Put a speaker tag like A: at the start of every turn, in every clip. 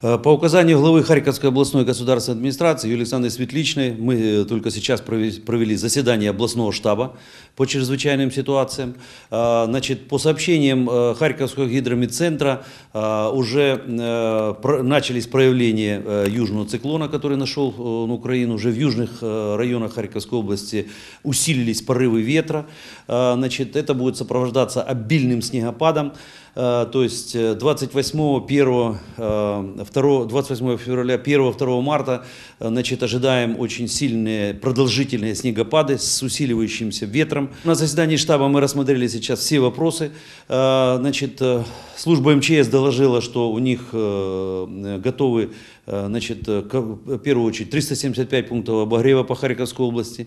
A: Э, По указанию главы Харьковской областной государственной администрации Юлии Светличной мы э, только сейчас прове- провели заседание областного штаба по чрезвычайным ситуациям. Э, Значит, по сообщениям Харьковского гидромедцентра уже начались проявления южного циклона, который нашел на Украину. Уже в южных районах Харьковской области усилились порывы ветра. Значит, это будет сопровождаться обильным снегопадом. То есть э, 28, 1, э, 2, 28 февраля, 1-2 марта э, значит, ожидаем очень сильные продолжительные снегопады с усиливающимся ветром. На заседании штаба мы рассмотрели сейчас все вопросы. Э, Значит, э, служба МЧС доложила, что у них готовы значит, э, ко- в первую очередь 375 пунктов обогрева по Харьковской области.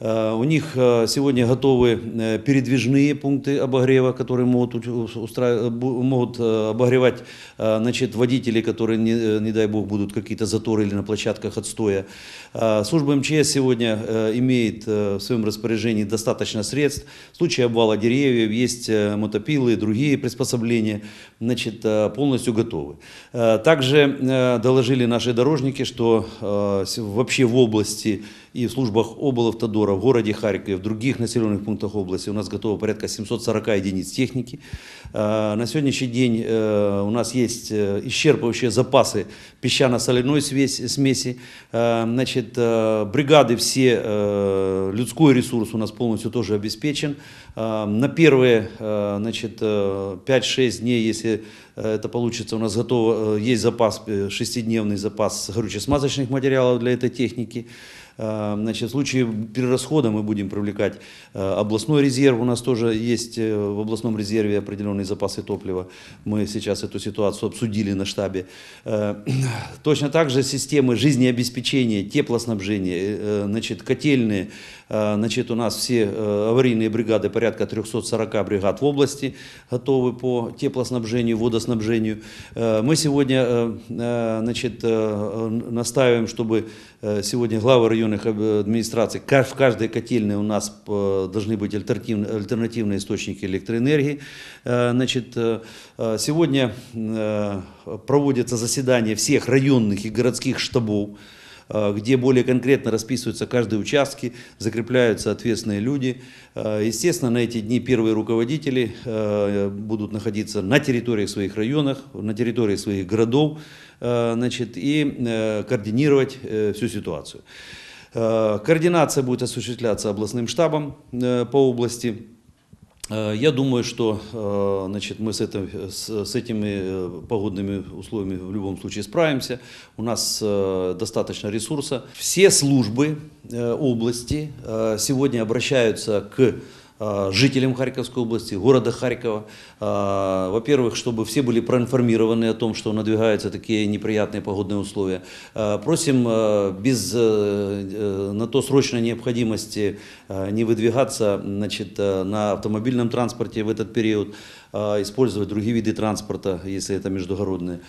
A: Э, У них э, сегодня готовы э, передвижные пункты обогрева, которые могут, устра- могут э, обогревать э, значит, водителей, которые, не, э, не дай бог, будут какие-то заторы или на площадках отстоя. Э, Служба МЧС сегодня э, имеет э, в своем распоряжении достаточно средств. В случае обвала деревьев есть э, мотопилы и другие приспособления, значит, э, полностью готовы. Э, Также э, доложили наши дорожники, что э, вообще в области и в службах облавтодора в городе Харькове, в других населенных пунктах области у нас готово порядка 740 единиц техники. Э, На сегодняшний день э, у нас есть э, исчерпывающие запасы песчано-соляной смеси. Э, Значит, э, бригады все, людской ресурс у нас полностью тоже обеспечен. Э, На первые значит, э, 5-6 дней, если это получится, у нас готово, есть запас, шестидневный запас горюче-смазочных материалов для этой техники. Э, Значит, в случае перерасхода мы будем привлекать э, областной резерв. У нас тоже есть э, в областном резерве определенные запасы топлива. Мы сейчас эту ситуацию обсудили на штабе. Точно так же системы жизнеобеспечения, теплоснабжения, значит, котельные. Значит, у нас все аварийные бригады, порядка 340 бригад в области готовы по теплоснабжению, водоснабжению. Мы сегодня значит, настаиваем, чтобы сегодня главы районных об- администраций, в каждой котельной у нас э, должны быть альтернативные, источники электроэнергии. Э, Значит, э, э, сегодня э, проводятся заседания всех районных и городских штабов э, где более конкретно расписываются каждые участки, закрепляются ответственные люди. Э, Естественно, на эти дни первые руководители э, будут находиться на территориях своих районов, на территории своих городов э, значит, и э, координировать э, всю ситуацию. Э, Координация будет осуществляться областным штабом э, по области. Э, Я думаю, что значит, мы с, это- с, этими погодными условиями в любом случае справимся. У нас достаточно ресурса. Все службы области сегодня обращаются к жителям Харьковской области, города Харькова. Э, Во-первых, чтобы все были проинформированы о том, что надвигаются такие неприятные погодные условия. Э, Просим э, без э, э, на то срочной необходимости э, не выдвигаться значит, э, на автомобильном транспорте в этот период, а использовать другие виды транспорта, если это междугородные.